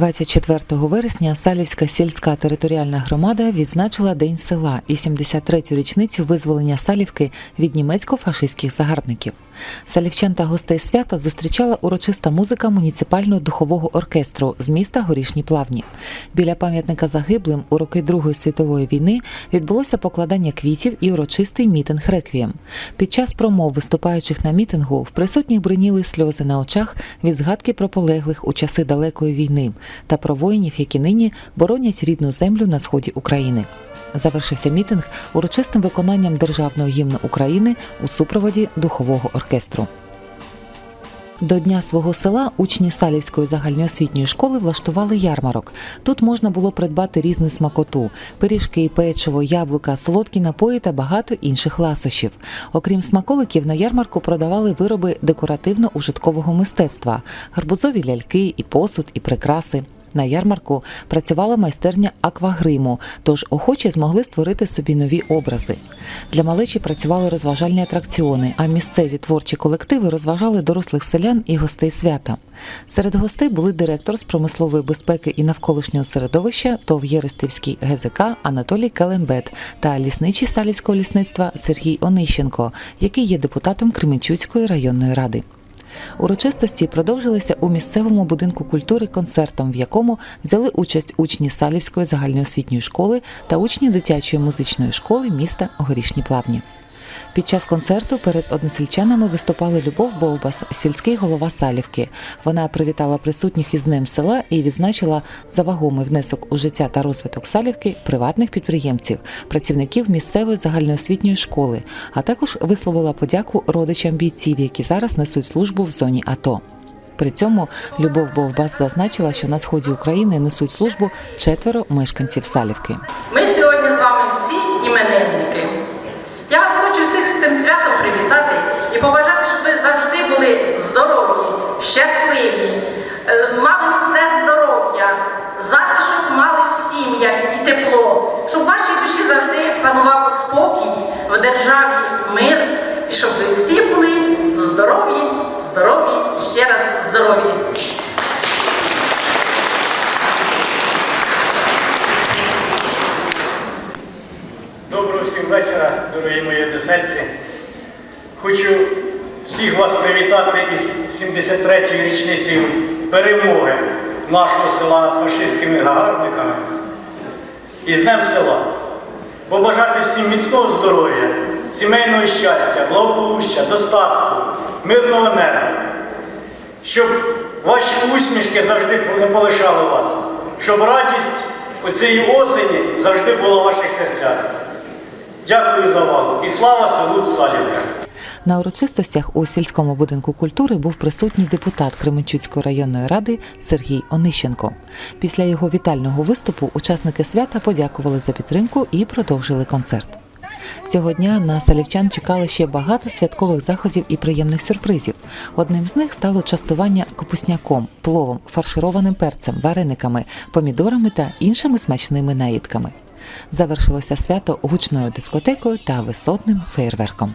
24 вересня Салівська сільська територіальна громада відзначила День села і 73-ю річницю визволення Салівки від німецько-фашистських загарбників. Салівчан та гостей свята зустрічала урочиста музика муніципального духового оркестру з міста Горішні Плавні. Біля пам'ятника загиблим у роки Другої світової війни відбулося покладання квітів і урочистий мітинг реквієм. Під час промов виступаючих на мітингу в присутніх бриніли сльози на очах від згадки про полеглих у часи далекої війни та про воїнів, які нині боронять рідну землю на сході України. Завершився мітинг урочистим виконанням державного гімну України у супроводі духового оркестру. До дня свого села учні Салівської загальноосвітньої школи влаштували ярмарок. Тут можна було придбати різну смакоту: пиріжки, печиво, яблука, солодкі напої та багато інших ласощів. Окрім смаколиків, на ярмарку продавали вироби декоративно-ужиткового мистецтва, гарбузові ляльки, і посуд, і прикраси. На ярмарку працювала майстерня аквагриму, тож охочі змогли створити собі нові образи. Для малечі працювали розважальні атракціони, а місцеві творчі колективи розважали дорослих селян і гостей свята. Серед гостей були директор з промислової безпеки і навколишнього середовища ТОВ Єрестівський ГЗК Анатолій Келембет та лісничий Салівського лісництва Сергій Онищенко, який є депутатом Кременчуцької районної ради. Урочистості продовжилися у місцевому будинку культури концертом, в якому взяли участь учні Салівської загальноосвітньої школи та учні дитячої музичної школи міста Горішні Плавні. Під час концерту перед односельчанами виступали Любов Бовбас, сільський голова Салівки. Вона привітала присутніх із Днем села і відзначила за вагомий внесок у життя та розвиток Салівки приватних підприємців, працівників місцевої загальноосвітньої школи, а також висловила подяку родичам бійців, які зараз несуть службу в зоні АТО. При цьому Любов Бовбас зазначила, що на сході України несуть службу четверо мешканців Салівки. Ми сьогодні з вами всі іменинники. Щасливі, е, мали міцне здоров'я, затишок мали в сім'ях і тепло, щоб в вашій душі завжди панував спокій, в державі мир, і щоб ви всі були здорові, здорові і ще раз здорові. Доброго всім вечора, дорогі мої одесельці. Хочу всіх вас привітати із 73-ю річницею перемоги нашого села над фашистськими загарбниками і з Днем села. Побажати всім міцного здоров'я, сімейного щастя, благополуччя, достатку, мирного неба, щоб ваші усмішки завжди не полишали вас, щоб радість оцієї осені завжди була в ваших серцях. Дякую за увагу і слава селу Салівка! На урочистостях у сільському будинку культури був присутній депутат Кременчуцької районної ради Сергій Онищенко. Після його вітального виступу учасники свята подякували за підтримку і продовжили концерт. Цього дня на салівчан чекали ще багато святкових заходів і приємних сюрпризів. Одним з них стало частування капусняком, пловом, фаршированим перцем, варениками, помідорами та іншими смачними наїдками. Завершилося свято гучною дискотекою та висотним феєрверком.